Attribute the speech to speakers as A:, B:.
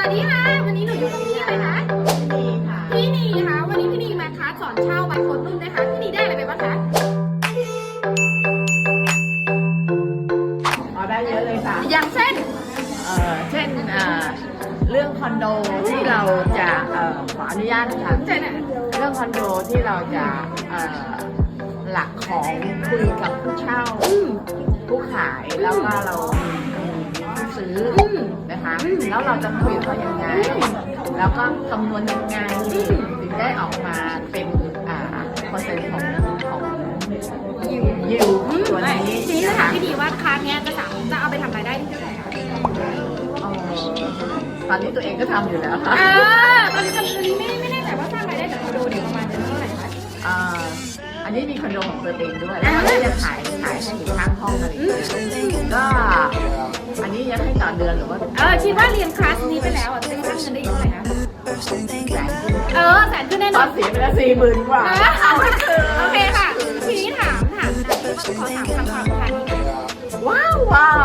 A: วัสดีค่ะ วันนี้หนูอยู่กับพี่อะไรคะ
B: ดีค่ะ
A: พี่นีค่ะวันนี้พี่นีมาคลาสสอนเช่าไมโครนุ่นนะคะ พี่นีได้อะไรไปบ้างคะ
B: เอาได้เยอะเลยค่ะ
A: อย่างเช่น
B: เอ่อ เช่นเอ่อเรื่องคอนโดที่เราจะเอ่อขออนุญาตนะคะ
A: เช่นอะ
B: เรื่องคอนโดที่เราจะเอ่อหลักของคุยกับผู้เช่า
A: อืม
B: ผู้ขายแล้วก็เรามีผู้ ซื้ออ
A: อืม
B: นะคะ
A: อืม
B: แล้วเราจะคุยกับเขายังไงแล้วก็คำนวณยังไงถึงได้ออกมาเป็นอ่าเปอร์เซ็นต์ของของยิวยิวตัวนี้
A: ทีนี้จะ
B: นะ
A: ถาม
B: คะ
A: พี่นีว่าคลาสเนี้ยจะสามารถจะเอาไปทำรายได้ที่เท่าไหร่คะ
B: เอ่อตอนนี้ตัวเองก็ทำอยู่แล้วค่ะ
A: อ่าตอนนี้ตอนนี้ไม่ไม่แน่ใจว่าสร้างรายได้จากคอนโดเนี่ยประมาณเท่าไหร่คะ
B: อ่าอันนี้มีคอนโดของตัวเองด้วยแล้วก็จะขายขายให้อยู่ข้างห้องอะไรอย่างเงี้ย อเดือนหรือว่า
A: เออคิดว่าเรียนคลาสนี้ไปแล้วอะจะสร้างเงินได้เท่าไหร่คะ
B: แสนขึ้น
A: เออแสนขึ้นแน่
B: ต
A: น
B: อ
A: อนน
B: เสียไปแล้วสี่หมื่นกว่า
A: โอเคค่ะทีนี้ถามถามนะขอถามคำถามค่ะ
B: ว้าวว้าว